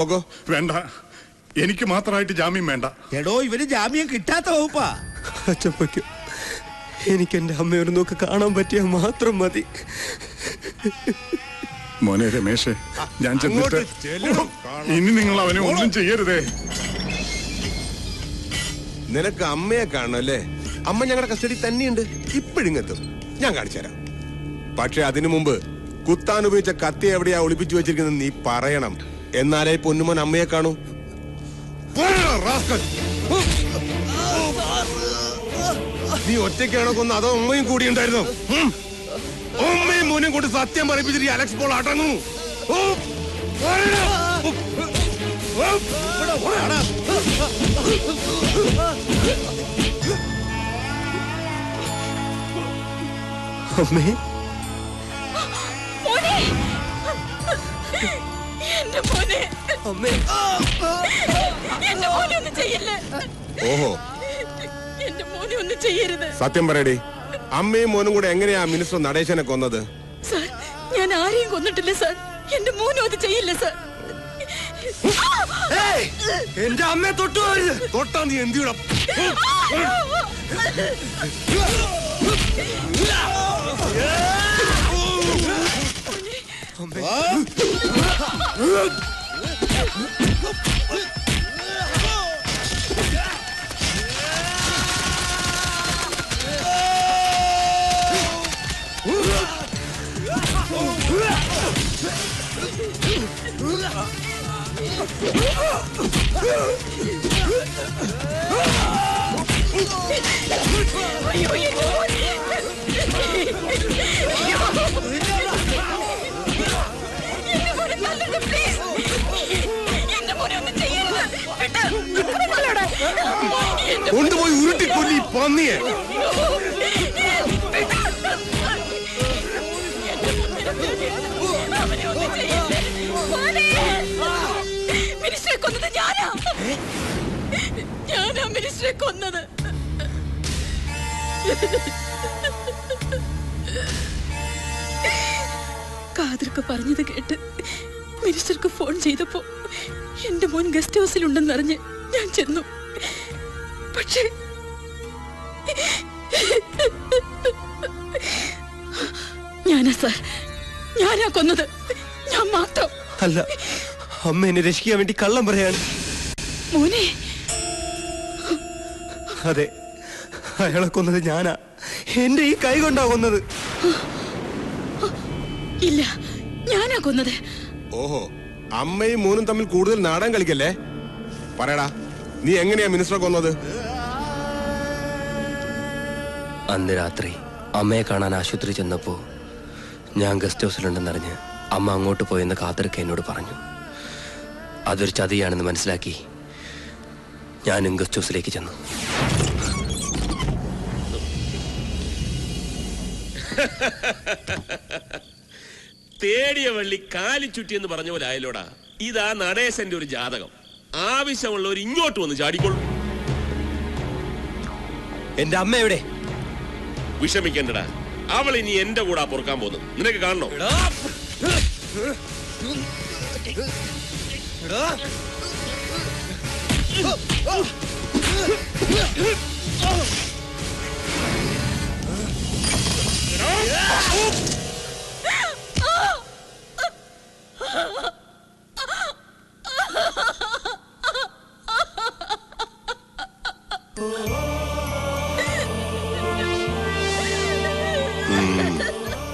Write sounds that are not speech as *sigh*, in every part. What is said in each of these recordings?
പോകോ. വേണ്ട. എനിക്ക് മാത്രമായിട്ട് ജാമ്യം വേണ്ട. എടോ ഇവർ ജാമ്യം കിട്ടാത്ത വകുപ്പാ. അച്ചപ്പയ്ക്കും എനിക്ക് എന്റെ അമ്മയൊരു നോക്ക് കാണാൻ പറ്റിയാൽ മാത്രം മതി. മോനെ രമേശേ ഞാൻ ചെന്നിട്ട് ഇനി നിങ്ങൾ അവനെ ഒന്നും ചെയ്യരുതേ. നിനക്ക് അമ്മയെ കാണണം അല്ലേ? അമ്മ ഞങ്ങളുടെ കസ്റ്റഡി തന്നെയുണ്ട്. ഇപ്പോഴിങ്ങെത്തും ഞാൻ കാണിച്ചു തരാം. പക്ഷെ അതിനു മുമ്പ് കുത്താൻ ഉപയോഗിച്ച കത്തി എവിടെയാ ഒളിപ്പിച്ചു വെച്ചിരിക്കുന്നത് നീ പറയണം. എന്നാലേ പൊന്നുമോൻ അമ്മയെ കാണൂ. നീ ഒറ്റയ്ക്കാണോ കൊന്ന് അതോ ഉമ്മയും കൂടി ഉണ്ടായിരുന്നു? അമ്മയും മോനും കൊണ്ട് സത്യം പറയിപ്പിച്ചിട്ട് ഈ അലക്സ് പോൾ അടങ്ങുന്നു. അമ്മേ മോനെ. എന്റെ മോനെ. അമ്മേ. എന്റെ മോനെ ഒന്നും ചെയ്യല്ലേ. ഓഹോ. എന്റെ മോനെ ഒന്നും ചെയ്യരുത്. സത്യം പറയടി. അമ്മയും മോനും കൂടെ എങ്ങനെയാ മിനിസ്റ്റർ നടേശനെ കൊന്നത്? സാർ ഞാൻ ആരെയും കൊന്നിട്ടില്ല സർ. എന്റെ മോനും അത് ചെയ്യില്ല സർ. എന്റെ അമ്മയെ തൊട്ടു തൊട്ടാ നീ എന്തിയുടെ അയ്യോ എന്റെ മോനെ കൊണ്ടുപോയി ഉരുട്ടിക്കൊല്ലി പന്നിയെ. മിനിസ്റ്ററെ കൊന്നത് ഞാനാ ഞാനാ മിനിസ്റ്ററെ കൊന്നത് കാതർക്ക് പറഞ്ഞത് കേട്ട് മിനിസ്റ്റർക്ക് ഫോൺ ചെയ്തപ്പോ എന്റെ മോൻ ഗസ്റ്റ് ഹൗസിലുണ്ടെന്നറിഞ്ഞ് ഞാൻ ചെന്നു. പക്ഷേ ഞാനാ സാർ. ഞാനാ കൊന്നത്. ഞാൻ മാത്രം. അല്ല അമ്മ എന്നെ രക്ഷിക്കാൻ വേണ്ടി കള്ളം പറയാണ്. മോനെ. അതെ അയാളെ കൊന്നത് ഞാനാ. എന്റെ ഈ കൈ കൊണ്ടാ കൊന്നത്. ഇല്ല ഞാനാ കൊന്നത്. ഓഹോ അമ്മയും മോനും തമ്മിൽ കൂടുതൽ നാടൻ കളിക്കല്ലേ? പറയടാ നീ എങ്ങനെയാ മിനിസ്റ്ററെ കൊന്നത് അന്ന് രാത്രി അമ്മയെ കാണാൻ ആശുപത്രി ചെന്നപ്പോ ഞാൻ ഗസ്റ്റ് ഹൗസിലുണ്ടെന്നറിഞ്ഞ് അമ്മ അങ്ങോട്ട് പോയെന്ന് കാത്തിരക്ക എന്നോട് പറഞ്ഞു. അതൊരു ചതിയാണെന്ന് മനസ്സിലാക്കി ഞാനും ഗസ്റ്റ് ഹൗസിലേക്ക് ചെന്നു. *laughs* തേടിയ വള്ളി കാലി ചുറ്റി എന്ന് പറഞ്ഞ പോലെ ആയല്ലോടാ. ഇതാ നടേശന്റെ ഒരു ജാതകം. ആവശ്യമുള്ളവർ ഇങ്ങോട്ട് വന്ന് ചാടിക്കൊള്ളു എന്റെ അമ്മ എവിടെ? വിഷമിക്കണ്ടടാ. അവൾ ഇനി എന്റെ കൂടെ പൊറുക്കാൻ പോകുന്നു നിനക്ക് കാണണോ?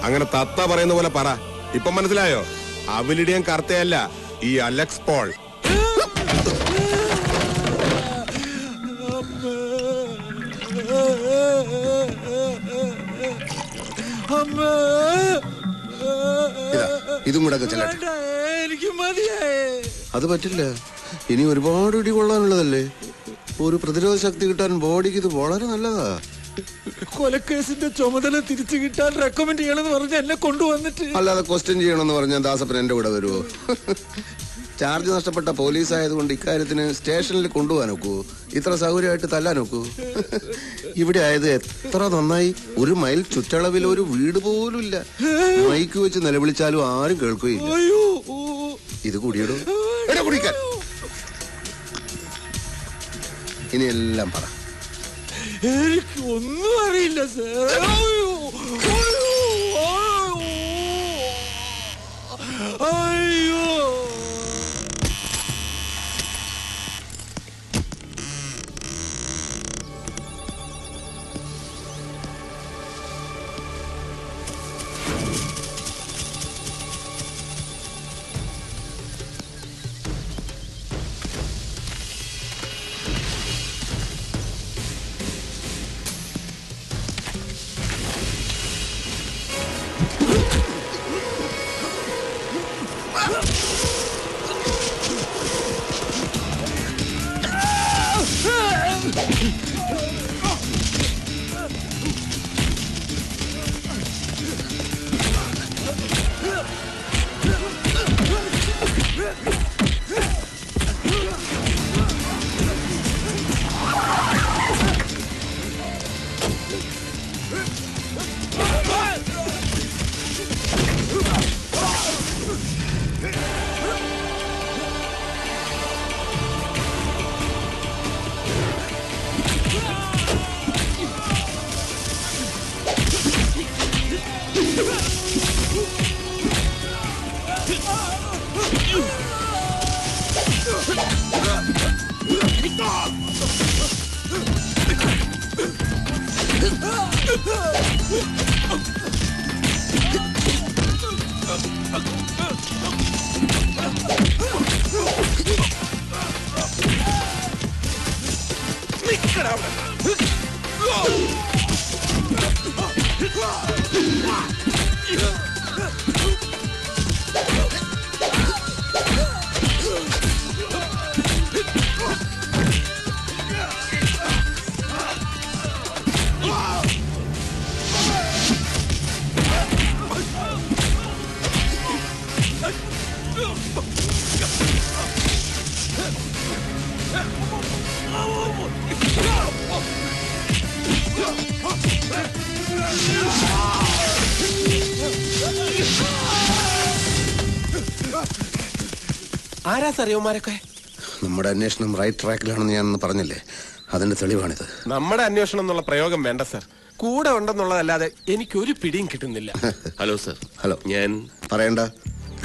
അങ്ങനെ തത്ത പറയുന്ന പോലെ പറ. ഇപ്പൊ മനസ്സിലായോ? അവലിടിയൻ കർത്തയല്ല ഈ അലക്സ് പോൾ. ഇതാ ഇതും കൂടെ ചെല്ലട്ടെ. എനിക്ക് മതിയായേ. അത് പറ്റില്ല. ഇനി ഒരുപാട് ഇടി കൊള്ളാനുള്ളതല്ലേ? ഒരു പ്രതിരോധ ശക്തി കിട്ടാൻ ബോഡിക്ക് ഇത് വളരെ നല്ലതാ. കൊലക്കേസിന്റെ ചുമതല തിരിച്ചു കിട്ടാൻ റെക്കമെൻഡ് ചെയ്യണമെന്ന് പറഞ്ഞ് എന്നെ കൊണ്ടുവന്നിട്ട്. അല്ലാതെ ക്വസ്റ്റ്യൻ ചെയ്യണമെന്ന് പറഞ്ഞാൽ ദാസപ്പൻ എന്റെ കൂടെ വരുമോ ചാർജ് നഷ്ടപ്പെട്ട പോലീസ് ആയതുകൊണ്ട് ഇക്കാര്യത്തിന് സ്റ്റേഷനിൽ കൊണ്ടുപോകാൻ നോക്കൂ ഇത്ര സൗകര്യമായിട്ട് തല്ലാൻ നോക്കൂ ഇവിടെ ആയത് എത്ര നന്നായി. ഒരു മൈൽ ചുറ്റളവിൽ ഒരു വീട് പോലും ഇല്ല മൈക്ക് വെച്ച് നിലവിളിച്ചാലും ആരും കേൾക്കുകയില്ല. ഇത് കൂടിയിടും. എടാ കുടിക്കാൻ. ഇനി എല്ലാം പറ. എനിക്ക് ഒന്നും അറിയില്ല സാർ. സാർ നമ്മുടെ അന്വേഷണം റൈറ്റ് ട്രാക്കിലാണെന്ന് ഞാൻ പറഞ്ഞില്ലേ? അതിന്റെ തെളിവാണിത്. നമ്മുടെ അന്വേഷണം എന്നുള്ള പ്രയോഗം വേണ്ട സർ കൂടെ ഉണ്ടെന്നുള്ളതല്ലാതെ എനിക്ക് ഒരു പിടിയും കിട്ടുന്നില്ല. Hello sir hello. ഞാൻ പറയണ്ട.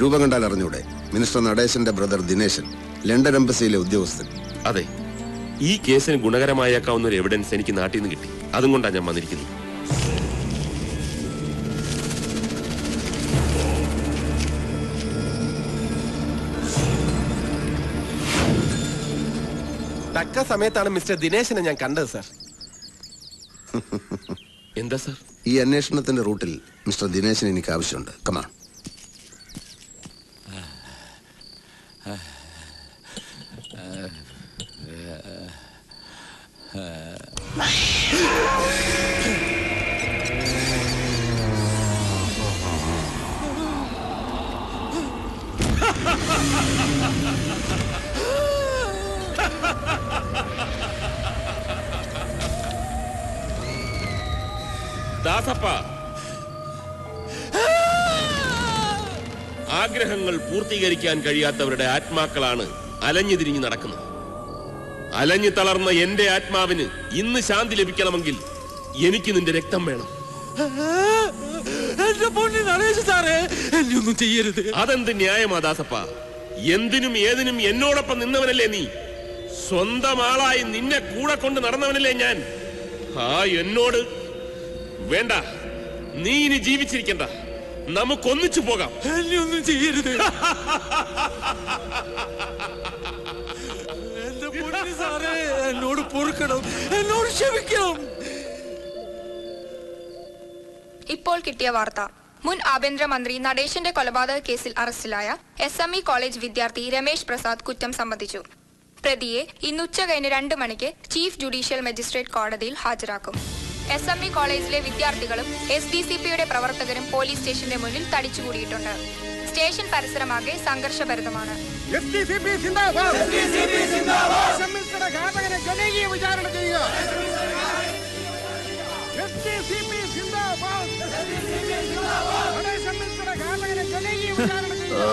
രൂപം കണ്ടാൽ അറിഞ്ഞൂടെ. മിനിസ്റ്റർ നടേശന്റെ ബ്രദർ ദിനേശൻ ലണ്ടൻ എംബസിയിലെ ഉദ്യോഗസ്ഥൻ. അതെ. ഈ കേസിന് ഗുണകരമായേക്കാവുന്ന ഒരു എവിഡൻസ് എനിക്ക് നാട്ടിൽ നിന്ന് കിട്ടി. അതും കൊണ്ടാണ് ഞാൻ വന്നിരിക്കുന്നത്. തക്ക സമയത്താണ് മിസ്റ്റർ ദിനേശനെ ഞാൻ കണ്ടത് സാർ എന്താ സർ ഈ അന്വേഷണത്തിന്റെ റൂട്ടിൽ മിസ്റ്റർ ദിനേശൻ എനിക്ക് ആവശ്യമുണ്ട് കമാ ആഗ്രഹങ്ങൾ കഴിയാത്തവരുടെ ആത്മാക്കളാണ് അലഞ്ഞു തിരിഞ്ഞു നടക്കുന്നത്. അലഞ്ഞു തളർന്ന എന്റെ ആത്മാവിന് ഇന്ന് ശാന്തി ലഭിക്കണമെങ്കിൽ എനിക്ക് നിന്റെ രക്തം വേണം. എന്റെ പൊന്നി നടേശ് സാറേ എന്നെ ഒന്നും ചെയ്യരുത്. അതെന്ത് ന്യായമാ ദാസപ്പ? എന്തിനും ഏതിനും എന്നോടൊപ്പം നിന്നവനല്ലേ നീ? സ്വന്തം ആളായി നിന്നെ കൂടെ കൊണ്ട് നടന്നവനല്ലേ ഞാൻ? ആ എന്നോട് വേണ്ട. നീ ഇനി ജീവിച്ചിരിക്കണ്ട. നമുക്കൊന്നിച്ചു പോകാം. എന്നെ ഒന്നും ചെയ്യരുത്. *laughs* എന്റെ പൊന്നി സാറേ എന്നോട് പൊറുക്കണം. എന്നോട് ക്ഷമിക്കണം. ഇപ്പോൾ കിട്ടിയ വാർത്ത. മുൻ ആഭ്യന്തരമന്ത്രി നടേശന്റെ കൊലപാതക കേസിൽ അറസ്റ്റിലായ എസ് എം ഇ കോളേജ് വിദ്യാർത്ഥി രമേശ് പ്രസാദ് കുറ്റം സമ്മതിച്ചു. പ്രതിയെ ഇന്ന് ഉച്ച കഴിഞ്ഞ് രണ്ട് മണിക്ക് ചീഫ് ജുഡീഷ്യൽ മജിസ്ട്രേറ്റ് കോടതിയിൽ ഹാജരാക്കും. എസ് എം ഇ കോളേജിലെ വിദ്യാർത്ഥികളും എസ് ഡി സി പിയുടെ പ്രവർത്തകരും പോലീസ് സ്റ്റേഷന്റെ മുന്നിൽ തടിച്ചുകൂടിയിട്ടുണ്ട്. സ്റ്റേഷൻ പരിസരമാകെ സംഘർഷഭരിതമാണ്. ജനകീയ വിചാരണ ചെയ്യുക. ഓ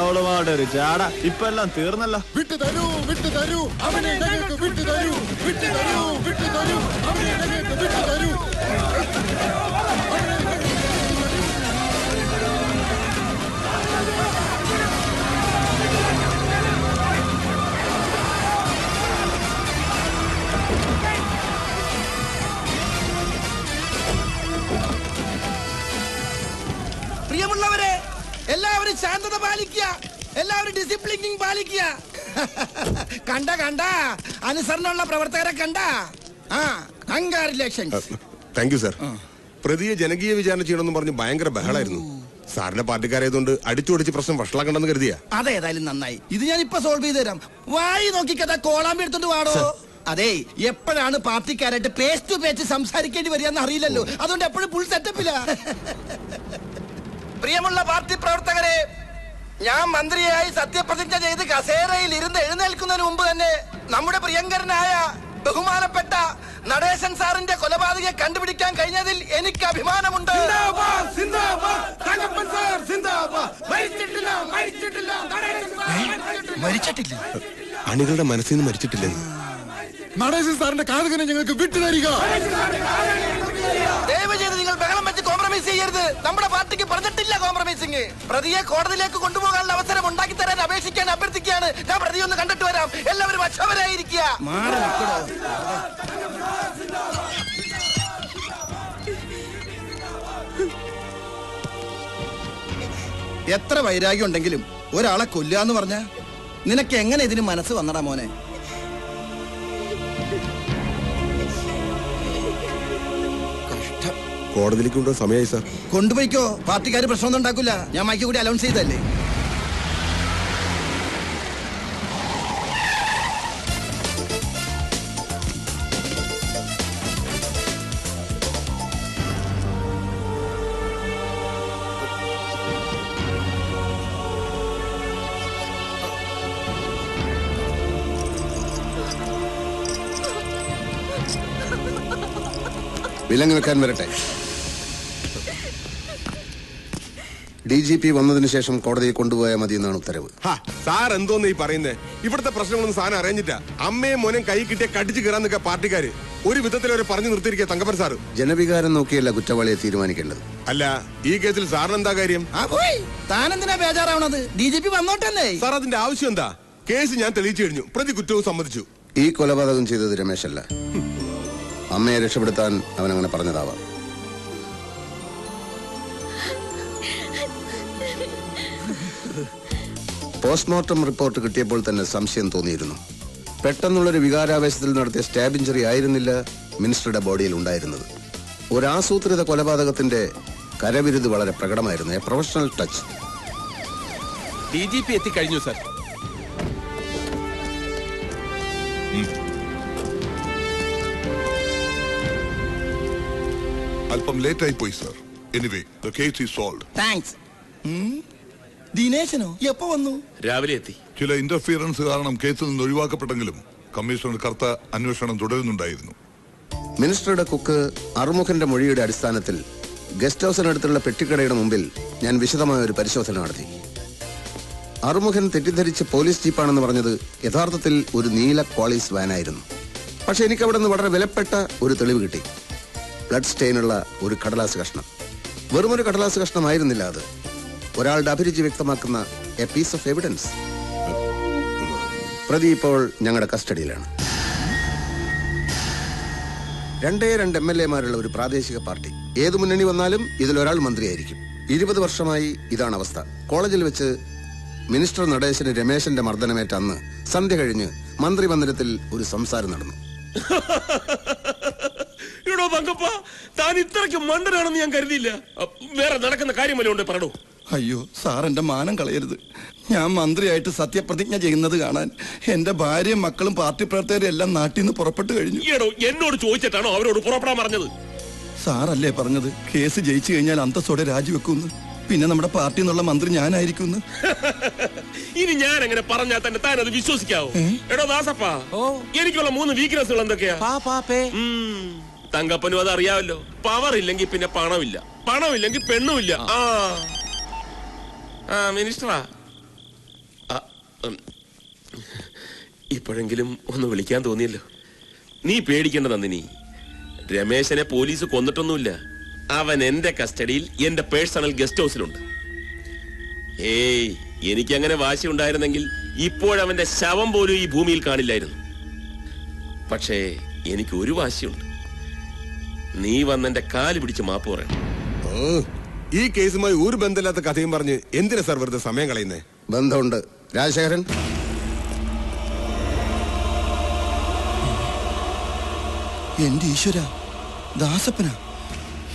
അവളുമാരുടെ ഒരു ചാട. ഇപ്പൊ എല്ലാം തീർന്നല്ലോ. വിട്ടു തരൂ വിട്ടു തരൂ. അവനെ ഞങ്ങൾക്ക് വിട്ടു തരൂ. വിട്ടു തരൂ വിട്ടു തരൂ. അവനെ ഞങ്ങൾക്ക് വിട്ടു തരൂ. പ്രിയമുള്ളവരെ എല്ലാവരും ശാന്തത പാലിക്കുക. എല്ലാവരും ഡിസിപ്ലിനിങ് പാലിക്കുക. കണ്ട കണ്ട. അനുസരണമുള്ള പ്രവർത്തകരെ കണ്ട. ആ കൺഗ്രാറ്റുലേഷൻസ് താങ്ക് യു സാർ പ്രതിയെ ജനകീയ വിചാരണ ചെയ്യണമെന്ന് പറഞ്ഞ് ഭയങ്കര ബഹളായിരുന്നു. സാറിന്റെ പാർട്ടിക്കാരായതുകൊണ്ട് അടിച്ചുപൊടിച്ച് പ്രശ്നം വഷളാക്കണ്ടെന്ന് കരുതിയാ? അതേതായാലും നന്നായി. ഇത് ഞാൻ ഇപ്പൊ സോൾവ് ചെയ്ത് തരാം. വായി നോക്കിക്കഥ കോളാമ്പി എടുത്തോണ്ട് വാടോ? അതെ എപ്പോഴാണ് പാർട്ടിക്കാരായിട്ട് പേസ്റ്റ് ടു പേസ്റ്റ് സംസാരിക്കേണ്ടി വരികയെന്ന് അറിയില്ലല്ലോ. അതുകൊണ്ട് എപ്പോഴും ഫുൾ സെറ്റപ്പില്ല പ്രിയമുള്ള പാർട്ടി പ്രവർത്തകരെ ഞാൻ മന്ത്രിയായി സത്യപ്രതിജ്ഞ ചെയ്ത് കസേരയിൽ ഇരുന്ന് എഴുന്നേൽക്കുന്നതിന് മുമ്പ് തന്നെ നമ്മുടെ പ്രിയങ്കരനായ ബഹുമാനപ്പെട്ട നടേശൻ സാറിന്റെ കൊലപാതകയെ കണ്ടുപിടിക്കാൻ കഴിഞ്ഞതിൽ എനിക്ക് അഭിമാനമുണ്ട്. മരിച്ചിട്ടില്ല അണികളുടെ മനസ്സിൽ നിന്ന് മരിച്ചിട്ടില്ലെന്ന്. നടേശൻ സാറിന്റെ കാതകനെ ഞങ്ങൾക്ക് വിട്ടു തരിക ദയവ് ചെയ്ത് നിങ്ങൾ ബഹളം കോംപ്രമൈസ് ചെയ്യരുത്. നമ്മുടെ പാർട്ടിക്ക് പറഞ്ഞിട്ടില്ല കോംപ്രമൈസിങ് പ്രതിയെ കോടതിയിലേക്ക് കൊണ്ടുപോകാനുള്ള അവസരം ഉണ്ടാക്കി തരാൻ അപേക്ഷിക്കാൻ അഭ്യർത്ഥിക്കുകയാണ്. ഞാൻ പ്രതി ഒന്ന് കണ്ടിട്ട് വരാം. എല്ലാവരും അക്ഷമരായിരിക്കുക. എത്ര വൈരാഗ്യം ഉണ്ടെങ്കിലും ഒരാളെ കൊല്ലാന്ന് പറഞ്ഞ നിനക്ക് എങ്ങനെ ഇതിന് മനസ്സ് വന്നടാ മോനെ? കോടതിയിലേക്ക് കൊണ്ടുപോകാൻ സമയമായി സാർ. കൊണ്ടുപോയിക്കോ. പാർട്ടിക്കാർ പ്രശ്നമൊന്നും ഉണ്ടാക്കില്ല ഞാൻ മൈക്ക് കൂടി അലൗൺസ് ചെയ്തല്ലേ വിലങ്ങ് വെക്കാൻ വരട്ടെ. ഡി ജി പി വന്നതിന് ശേഷം കോടതിയിൽ കൊണ്ടുപോയാൽ മതി എന്നാണ് ഉത്തരവ് സാർ എന്തോന്ന് ഈ പറയുന്നേ? ഇവിടുത്തെ പ്രശ്നങ്ങളൊന്നും സാധനം അറിഞ്ഞിട്ടാ അമ്മയും മോനെ കൈ കിട്ടിയ കടിച്ചു കയറാൻ നിൽക്കുക പാർട്ടിക്കാര്. ഒരു വിധത്തിൽ അവരെ പറഞ്ഞു നിർത്തിയിരിക്കുക തങ്കപ്പൻ സാർ ജനവികാരം നോക്കിയല്ല കുറ്റവാളിയെ തീരുമാനിക്കേണ്ടത്. അല്ല ഈ കേസിൽ സാറിന് എന്താ കാര്യം? ആ പോയി. താനെന്തിനാ ബേജാറാവണത്? ഡി ജി പി വന്നോട്ടെന്നേ. സാർ അതിന്റെ ആവശ്യം എന്താ? കേസ് ഞാൻ തെളിയിച്ചു കഴിഞ്ഞു. പ്രതി കുറ്റവും സമ്മതിച്ചു. ഈ കൊലപാതകം ചെയ്തത് രമേശല്ല. അമ്മയെ രക്ഷപ്പെടുത്താൻ അവൻ അങ്ങനെ പറഞ്ഞതാവാം. പോസ്റ്റ്മോർട്ടം റിപ്പോർട്ട് കിട്ടിയപ്പോൾ തന്നെ സംശയം തോന്നിയിരുന്നു. പെട്ടെന്നുള്ളൊരു വികാരാവേശത്തിൽ നടത്തിയ സ്റ്റാബ് ഇഞ്ചറി ആയിരുന്നില്ല മിനിസ്റ്ററുടെ ബോഡിയിൽ ഉണ്ടായിരുന്നത്. ഒരു ആസൂത്രിത കൊലപാതകത്തിന്റെ കരവിരുത് വളരെ പ്രകടമായിരുന്നു. A professional touch. D G P എത്തിക്കഴിഞ്ഞു സർ. അല്പം ലേറ്റ് ആയി പോയി sir. Anyway the case is solve thanks ദിനേശനോ? എപ്പോ വന്നു? രാവിലെ എത്തി. ചില ഇന്റർഫിയറൻസ് കാരണം കേസിൽ നിന്ന് ഒഴിവാക്കപ്പെട്ടെങ്കിലും കമ്മീഷണർ കർത്ത അന്വേഷണം തുടരുന്നുണ്ടായിരുന്നു. മിനിസ്റ്ററുടെ കുക്ക് അറുമുഖന്റെ മൊഴിയുടെ അടിസ്ഥാനത്തിൽ ഗസ്റ്റ് ഹൗസിനടുത്തുള്ള പെട്ടിക്കടയുടെ മുമ്പിൽ ഞാൻ വിശദമായ ഒരു പരിശോധന നടത്തി. അറുമുഖൻ തെറ്റിദ്ധരിച്ച് പോലീസ് ജീപ്പാണെന്ന് പറഞ്ഞത് യഥാർത്ഥത്തിൽ ഒരു നീല ക്വാളിസ് വാനായിരുന്നു. പക്ഷെ എനിക്ക് അവിടെ നിന്ന് വളരെ വിലപ്പെട്ട ഒരു തെളിവ് കിട്ടി. ബ്ലഡ് സ്റ്റെയിനുള്ള ഒരു കടലാസ് കഷ്ണം. വെറുമൊരു കടലാസ് കഷ്ണമായിരുന്നില്ല അത്. ഒരാളുടെ അഭിരുചി വ്യക്തമാക്കുന്ന എ പീസ് ഓഫ് എവിഡൻസ് പ്രതി ഇപ്പോൾ ഞങ്ങളുടെ കസ്റ്റഡിയിലാണ്. രണ്ടേ രണ്ട് എം എൽ എമാരുള്ള ഒരു പ്രാദേശിക പാർട്ടി. ഏത് മുന്നണി വന്നാലും ഇതിലൊരാൾ മന്ത്രിയായിരിക്കും. ഇരുപത് വർഷമായി ഇതാണ് അവസ്ഥ. കോളേജിൽ വെച്ച് മിനിസ്റ്റർ നടേശന് രമേശന്റെ മർദ്ദനമേറ്റ അന്ന് സന്ധ്യ കഴിഞ്ഞ് മന്ത്രിമന്ദിരത്തിൽ ഒരു സംസാരം നടന്നു. എടോ താൻ ഇത്രയ്ക്ക് മണ്ടനാണെന്ന് ഞാൻ കരുതിയില്ല. വേറെ നടക്കുന്ന കാര്യമല്ലേ ഉണ്ട് പറടോ. അയ്യോ സാർ എന്റെ മാനം കളയരുത്. ഞാൻ മന്ത്രിയായിട്ട് സത്യപ്രതിജ്ഞ ചെയ്യുന്നത് കാണാൻ എന്റെ ഭാര്യയും മക്കളും പാർട്ടി പ്രവർത്തകരും എല്ലാം നാട്ടിൽ നിന്ന് പുറപ്പെട്ടു കഴിഞ്ഞു. എന്നോട് ചോദിച്ചിട്ടാണോ അവരോട് പുറപ്പെടാൻ പറഞ്ഞത്? സാറല്ലേ പറഞ്ഞത്? കേസ് ജയിച്ചു കഴിഞ്ഞാൽ അന്തസ്സോടെ രാജിവെക്കുമെന്ന് പിന്നെ നമ്മുടെ പാർട്ടി എന്നുള്ള മന്ത്രി ഞാനായിരിക്കുന്നു. *laughs* ഇനി ഞാൻ അങ്ങനെ പറഞ്ഞാൽ തന്നെ താൻ അത് വിശ്വസിക്കാവോ? എടോ ദാസപ്പാ എനിക്കുള്ള മൂന്ന് വീക്ക്നെസ്സുകൾ എന്തൊക്കെയാ? തങ്കപ്പനും അത് അറിയാമല്ലോ. പവർ ഇല്ലെങ്കിൽ പിന്നെ പണമില്ല. പണമില്ലെങ്കിൽ പെണ്ണുമില്ല. ആ. മിനിസ്റ്ററാ. ആ, ഉം. ഇപ്പോഴെങ്കിലും ഒന്ന് വിളിക്കാൻ തോന്നിയല്ലോ. നീ പേടിക്കേണ്ട നന്ദിനി. രമേശനെ പോലീസ് കൊന്നിട്ടൊന്നുമില്ല. അവൻ എന്റെ കസ്റ്റഡിയിൽ എന്റെ പേഴ്സണൽ ഗസ്റ്റ് ഹൗസിലുണ്ട്. ഏയ് എനിക്കങ്ങനെ വാശി ഉണ്ടായിരുന്നെങ്കിൽ ഇപ്പോഴവന്റെ ശവം പോലും ഈ ഭൂമിയിൽ കാണില്ലായിരുന്നു. പക്ഷേ എനിക്ക് ഒരു വാശിയുണ്ട്. നീ വന്നെന്റെ കാൽ പിടിച്ച് മാപ്പ് പറയണം. ഈ കേസുമായി ഒരു ബന്ധമില്ലാത്ത കഥയും പറഞ്ഞ് എന്തിനാ സാർ വെറുതെ സമയം കളയുന്നേ? ബന്ധമുണ്ട്. രാജശേഖരൻ? എന്റെ ഈശ്വര ദാസപ്പന.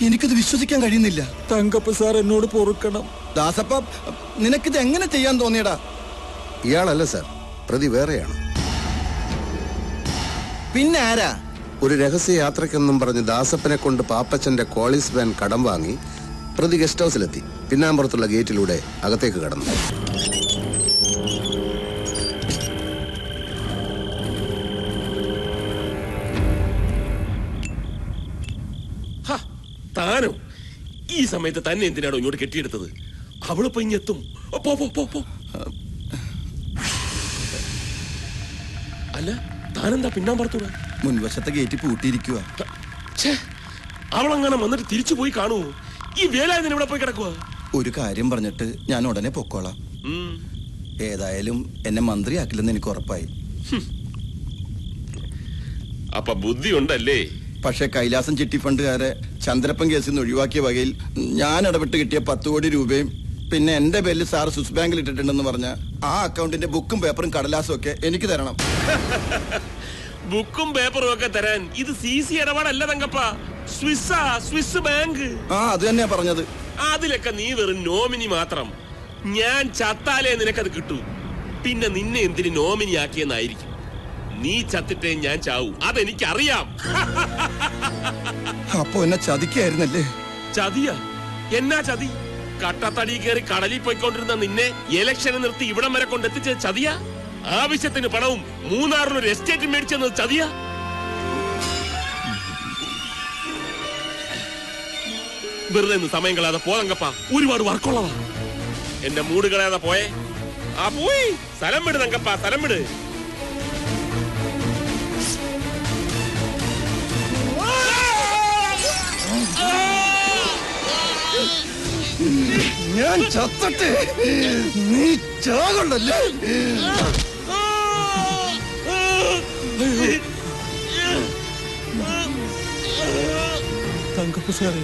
എനിക്കത് വിശ്വസിക്കാൻ കഴിയുന്നില്ല. തങ്കപ്പ സാർ എന്നോട് പൊറുക്കണം. ദാസപ്പ നിനക്കിത് എങ്ങനെ ചെയ്യാൻ തോന്നിയടാ? ഇയാളല്ല സാർ. പ്രതി വേറെയാണ്. പിന്നെ ആരാ? ഒരു രഹസ്യ യാത്രക്കെന്നും പറഞ്ഞ് ദാസപ്പനെ കൊണ്ട് പാപ്പച്ചന്റെ കോളിസ് വാൻ കടം വാങ്ങി പ്രതി ഗസ്റ്റ് ഹൗസിലെത്തി. പിന്നാമ്പുറത്തുള്ള ഗേറ്റിലൂടെ അകത്തേക്ക് കടന്നു. ഹ, താനോ. ഈ സമയത്ത് തന്നെ എന്തിനാണോ ഇങ്ങോട്ട് കെട്ടിയെടുത്തത്? അവളിപ്പോ ഇങ്ങെത്തും. പോ പോ പോ പോ. അല്ല താനെന്താ പിന്നാമ്പുറത്തൂടെ? മുൻവശത്തെ ഗേറ്റ് പൂട്ടിയിരിക്കുക അവളങ്ങനെ വന്നിട്ട് തിരിച്ചു പോയി കാണൂ ഈ വേലായുധൻ ഇവിടെ പോയി കിടക്കുക ഒരു കാര്യം പറഞ്ഞിട്ട് ഞാൻ ഉടനെ പൊക്കോളാം. ഏതായാലും എന്നെ മന്ത്രിയാക്കില്ലെന്ന് എനിക്ക് ഉറപ്പായി. അപ്പൊ ബുദ്ധി ഉണ്ടല്ലേ? പക്ഷെ കൈലാസം ചിട്ടി ഫണ്ടുകാരെ ചന്ദ്രപ്പൻ കേസിൽ നിന്ന് ഒഴിവാക്കിയ വകയിൽ ഞാൻ ഇടപെട്ട് കിട്ടിയ പത്ത് കോടി രൂപയും പിന്നെ എന്റെ പേരിൽ സാർ സ്വിസ് ബാങ്കിൽ ഇട്ടിട്ടുണ്ടെന്ന് പറഞ്ഞ ആ അക്കൗണ്ടിന്റെ ബുക്കും പേപ്പറും കടലാസും ഒക്കെ എനിക്ക് തരണം. *laughs* ബുക്കും പേപ്പറും ഒക്കെ തരാൻ. ഇത് സി സി ഇടപാടല്ല തങ്കപ്പ. സ്വിസ്സാ സ്വിസ് ബാങ്ക്. ആ അത് തന്നെയാ പറഞ്ഞത്. അതിലൊക്കെ നീ വെറും നോമിനി മാത്രം. ഞാൻ ചത്താലേ നിനക്കത് കിട്ടൂ. പിന്നെ നിന്നെ എന്തിന് നോമിനി ആക്കിയെന്നായിരിക്കും. നീ ചത്തിട്ടേ ഞാൻ ചാവൂ. അതെനിക്കറിയാം. *laughs* അപ്പൊ എന്നെ ചതിക്കായിരുന്നല്ലേ? ചതിയ? എന്നാ ചതി? കട്ടത്തടി കയറി കടലിൽ പോയിക്കൊണ്ടിരുന്ന നിന്നെ ഇലക്ഷനെ നിർത്തി ഇവിടം വരെ കൊണ്ടെത്തിച്ച ചതിയ? ആവശ്യത്തിന് പണവും മൂന്നാറിൽ ഒരു എസ്റ്റേറ്റ് മേടിച്ചെന്നത് ചതിയ? വെറുതെ സമയം കളയാതെ പോതങ്കപ്പ ഒരുപാട് വർക്കുള്ളതാ. എന്റെ മൂട് കളയാതെ പോയേ. ആ പോയി. സ്ഥലം വിട് തങ്കപ്പ സ്ഥലം വിട്. ഞാൻ ചത്തട്ടെ? നീ ചാകൊള്ളല്ലേ തങ്കപ്പ സാറേ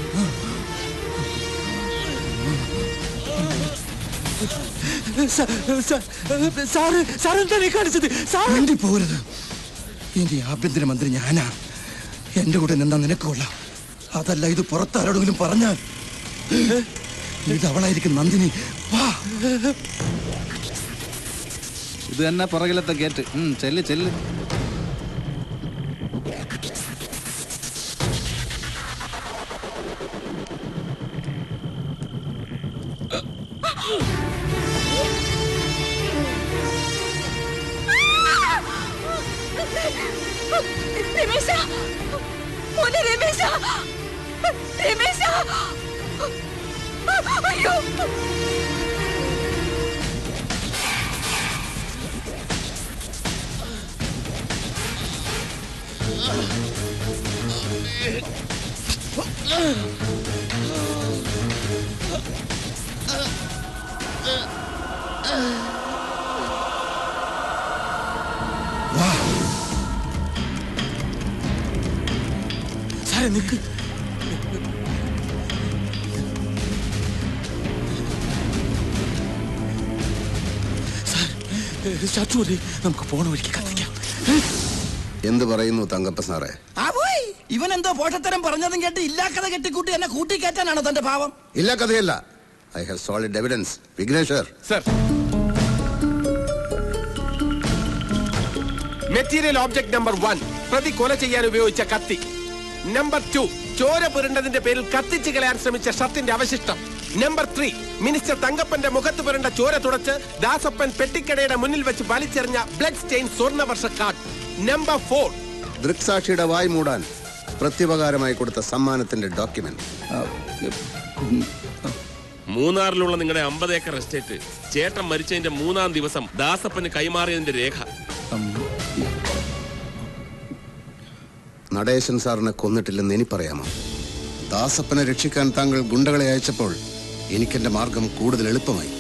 സാറ് സാർ എന്താണ് കാണിച്ചത്? ഇനി ആഭ്യന്തരമന്ത്രി ഞാനാ. എന്റെ കൂടെ നിന്നാ നിനക്ക് കൊള്ളാം. അതല്ല ഇത് പുറത്താരോടെങ്കിലും പറഞ്ഞാൽ. ഇത് അവളായിരിക്കും നന്ദിനി. വാ. ഇത് തന്നെ പുറകിലത്തെ ഗേറ്റ് ഉം, ചെല്ല് ചെല്ല്. രമേശ സാറേ നിക്ക്. സാർ ചാച്ചൂരി നമുക്ക് പോണ വഴിക്ക് കത്തിക്കാം എന്ത് പറയുന്നു തങ്കപ്പ സാറേ? ആ പോയി. ഇവൻ എന്തോ പോഷത്തരം പറഞ്ഞതും കേട്ട് ഇല്ലാക്കഥ കെട്ടിക്കൂട്ടി എന്നെ കൂട്ടിക്കയറ്റാനാണോ തന്റെ ഭാവം ഇല്ല കഥയല്ല. I have solid evidence Vighneshwar. Sir. Material object number one പ്രതി കൊല ചെയ്യാൻ ഉപയോഗിച്ച കത്തി. നമ്പർ ടു ചോര പുരണ്ടതിന്റെ പേരിൽ കത്തിച്ചു കളയാൻ ശ്രമിച്ച ഷർട്ടിന്റെ അവശിഷ്ടം. നമ്പർ ത്രീ മിനിസ്റ്റർ തങ്കപ്പന്റെ മുഖത്ത് പുരണ്ട ചോര തുടച്ച് ദാസപ്പൻ പെട്ടിക്കടയുടെ മുന്നിൽ വെച്ച് വലിച്ചെറിഞ്ഞ ബ്ലഡ് സ്റ്റെയിൻ സ്വർണവർഷ കാർഡ് നമ്പർ ഫോർ ദൃക്സാക്ഷിയുടെ വായ് മൂടാൻ പ്രത്യുപകാരമായി കൊടുത്ത സമ്മാനത്തിന്റെ ഡോക്യുമെന്റ് മൂന്നാറിലുള്ള നിങ്ങളുടെ അമ്പത് ഏക്കർ എസ്റ്റേറ്റ്. ചേട്ടൻ മരിച്ചതിന്റെ മൂന്നാം ദിവസം ദാസപ്പന് കൈമാറിയതിന്റെ രേഖ. നടേശൻ സാറിനെ കൊന്നിട്ടില്ലെന്ന് എനിക്കറിയാമോ ദാസപ്പനെ രക്ഷിക്കാൻ താങ്കൾ ഗുണ്ടകളെ അയച്ചപ്പോൾ എനിക്കെന്റെ മാർഗം കൂടുതൽ എളുപ്പമായി.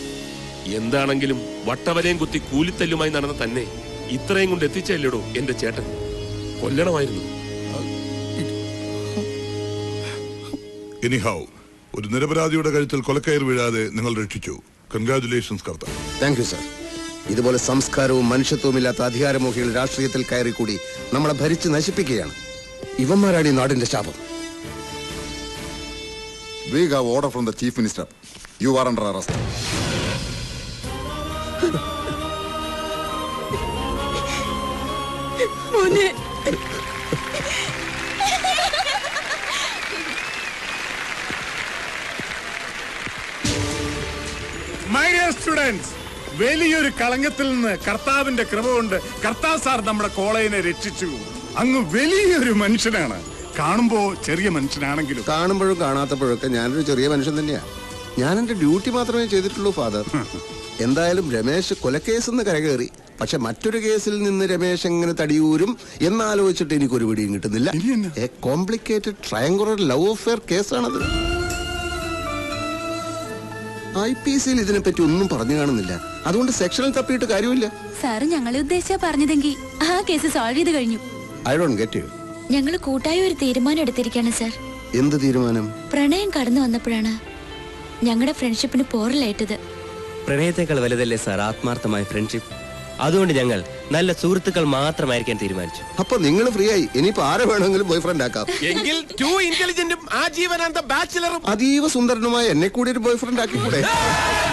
എന്താണെങ്കിലും വട്ടവരെയും കുത്തി കൂലിത്തല്ലുമായി നടന്ന തന്നെ. ഇത്രയും കൊണ്ട് എത്തിച്ചല്ലേടോ എന്റെ ചേട്ടൻ? കൊല്ലണമായിരുന്നു. എനിഹാവ് ഒരു നിരപരാധിയുടെ കഴുത്തിൽ കൊലക്കയർ വീഴാതെ നിങ്ങൾ രക്ഷിച്ചു. Congratulations Kartha. Thank you sir ഇതുപോലെ സംസ്കാരവും മനുഷ്യത്വവും ഇല്ലാത്ത അധികാരമോഹികൾ രാഷ്ട്രീയത്തിൽ കയറിക്കൂടി നമ്മളെ ഭരിച്ച് നശിപ്പിക്കുകയാണ്. ഇവന്മാരാണ് ഈ നാടിന്റെ ശാപം. We have order from the chief minister. You are under arrest. *laughs* മോനെ. മൈ ഡിയർ സ്റ്റുഡൻസ് വലിയൊരു കളങ്കത്തിൽ നിന്ന് കർത്താവിന്റെ കൃപ കൊണ്ട് കർത്താവ് സാർ നമ്മുടെ കോളേജിനെ രക്ഷിച്ചു. അങ്ങ് വലിയൊരു മനുഷ്യനാണ്. കാണുമ്പോ ചെറിയ മനുഷ്യനാണെങ്കിലും. കാണുമ്പോഴും കാണാത്തപ്പോഴൊക്കെ ഞാനൊരു ചെറിയ മനുഷ്യൻ തന്നെയാ. ഞാൻ എന്റെ ഡ്യൂട്ടി മാത്രമേ ചെയ്തിട്ടുള്ളൂ ഫാദർ. എന്തായാലും രമേശ് കൊലക്കേസ് നിന്ന് കരകയറി. പക്ഷെ മറ്റൊരു കേസിൽ നിന്ന് രമേശ് എങ്ങനെ തടിയൂരും എന്നാലോചിച്ചിട്ട് എനിക്കൊരു പിടിയും കിട്ടുന്നില്ല. A complicated triangular love affair കേസാണത്. I P സിയിൽ ഇതിനെപ്പറ്റി ഒന്നും പറഞ്ഞു കാണുന്നില്ല. അതുകൊണ്ട് സെക്ഷനിൽ തപ്പിയിട്ട് കാര്യമില്ല. സാറ് ഞങ്ങളെ ഉദ്ദേശിച്ചാ പറഞ്ഞതെങ്കിൽ ആ കേസ് സോൾവ് ചെയ്ത് കഴിഞ്ഞു. ഐ ഡോണ്ട് ഗെറ്റ് യു ഞങ്ങൾ കൂട്ടായ ഒരു തീരുമാനം എടുത്തിരിക്കുകയാണ് സാർ. എന്ത് തീരുമാനം? പ്രണയം കടന്നു വന്നപ്പോഴാണ് ഞങ്ങളുടെ ഫ്രണ്ട്ഷിപ്പിന് പോറലേറ്റത് പ്രണയത്തെക്കാൾ വലുതല്ലേ സാർ ആത്മാർത്ഥമായ ഫ്രണ്ട്ഷിപ്പ് അതുകൊണ്ട് ഞങ്ങൾ നല്ല സുഹൃത്തുക്കൾ മാത്രമായിരിക്കാൻ തീരുമാനിച്ചു. അപ്പൊ നിങ്ങൾ ഫ്രീ ആയി ഇനിയിപ്പോ ആരെ വേണമെങ്കിലും ബോയ് ഫ്രണ്ട് ആക്കാം. എങ്കിൽ ടു ഇന്റലിജന്റും ആജീവനാന്ത ബാച്ചിലറും അതീവ സുന്ദരനുമായ എന്നെ കൂടി ഒരു ബോയ് ഫ്രണ്ട് ആക്കിക്കൂടെ? *laughs*